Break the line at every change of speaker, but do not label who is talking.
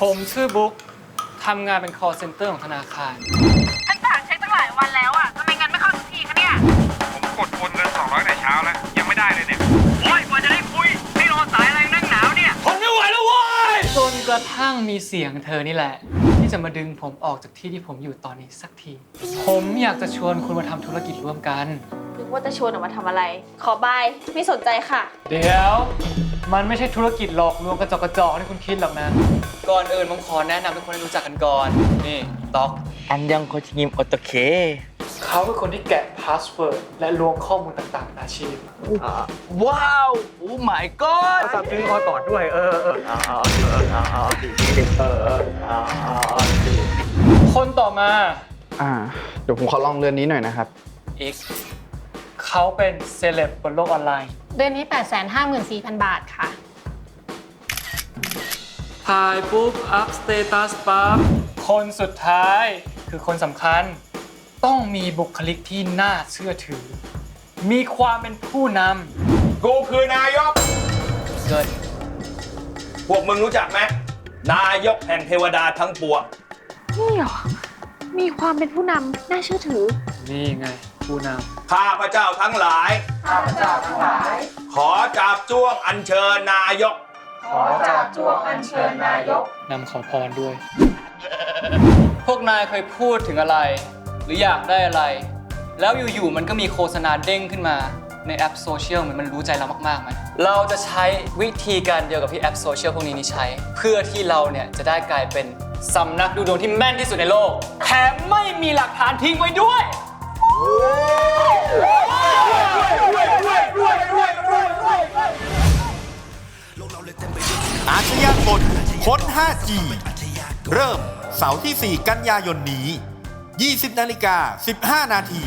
ผมชื่อบุ๊กทำงานเป็น call center ของธนาคาร
ฉันสั่งเช็คตั้งหลายวันแล้วอะทำไมเงินไม่เข้าสักทีคะเนี่ย
ผมกดโอนเงิน200แต่เช้าแล้ว ยังไม่ได้เลยเนี่ย
โอ้ยกว่าจะได้คุยไม่รอสายอะไรนั่งหนาวเนี่ย
ทนไม่ไหวแล้วเว้ยจนกระทั่งมีเสียงเธอนี่แหละ ที่จะมาดึงผมออกจากที่ที่ผมอยู่ตอนนี้สักที ผมอยากจะชวนคุณมาทำธุรกิจร่วมกัน
นึกว่าจะชวนออกมาทำอะไร ขอบาย ไม่สนใจค่ะ
เดี๋ยว มันไม่ใช่ธุรกิจหลอกลวงกระจกกระจอกที่คุณคิดหรอกนะ ก่อนอื่นผมขอแนะนำป็นคนที่รู้จักกันก่อน นี่ต็อก
อันยองโคชิงิมโอโต
เค เขาเป็นคนที่แกะพาสเวิร์ดและลวงข้อมูลต่างๆอาชีพ
ว้าวโอ้ my god
สับซื้อคอต่อด้วย เออเออ
เอาเอาเอาเอาเออเออเอาเอา
คนต่อมา
อ่า เดี๋ยวผมขอลองเรือนนี้หน่อยนะครับ
X เขาเป็นเซเลบบนโลกออนไลน์
เดือนนี้ 854,000 บาทค่ะ
ถ่ายปุ๊บ อัพสเตตัสปั๊บ คนสุดท้ายคือคนสำคัญ ต้องมีบุคลิกที่น่าเชื่อถือ มีความเป็นผู้น
กูคือนายกำ
เกิด
พวกมึงรู้จักไหมนายกแห่งเทวดาทั้งปวง
นี่หรอ มีความเป็นผู้นำน่าเชื่อถือ
นี่ไง ผู้น
ข้าพระเจ้าทั้งหลาย ข้าพเจ้าทั้งหลาย ขอจับจ้วงอัญเชิญนายกำ
นำขอพรด้วย พวกนายเคยพูดถึงอะไร หรืออยากได้อะไร แล้วอยู่ๆมันก็มีโฆษณาเด้งขึ้นมาในแอปโซเชียลเหมือนมันรู้ใจเรามากๆไหมเราจะใช้วิธีการเดียวกับที่แอปโซเชียลพวกนี้นี่ใช้ เพื่อที่เราเนี่ยจะได้กลายเป็นสำนักดูดวงที่แม่นที่สุดในโลก แถมไม่มีหลักฐานทิ้งไว้ด้วย
อาชญากรค้น 5G เริ่มเสาร์ที่ 4 กันยายนนี้ 20 นาฬิกา 15 นาที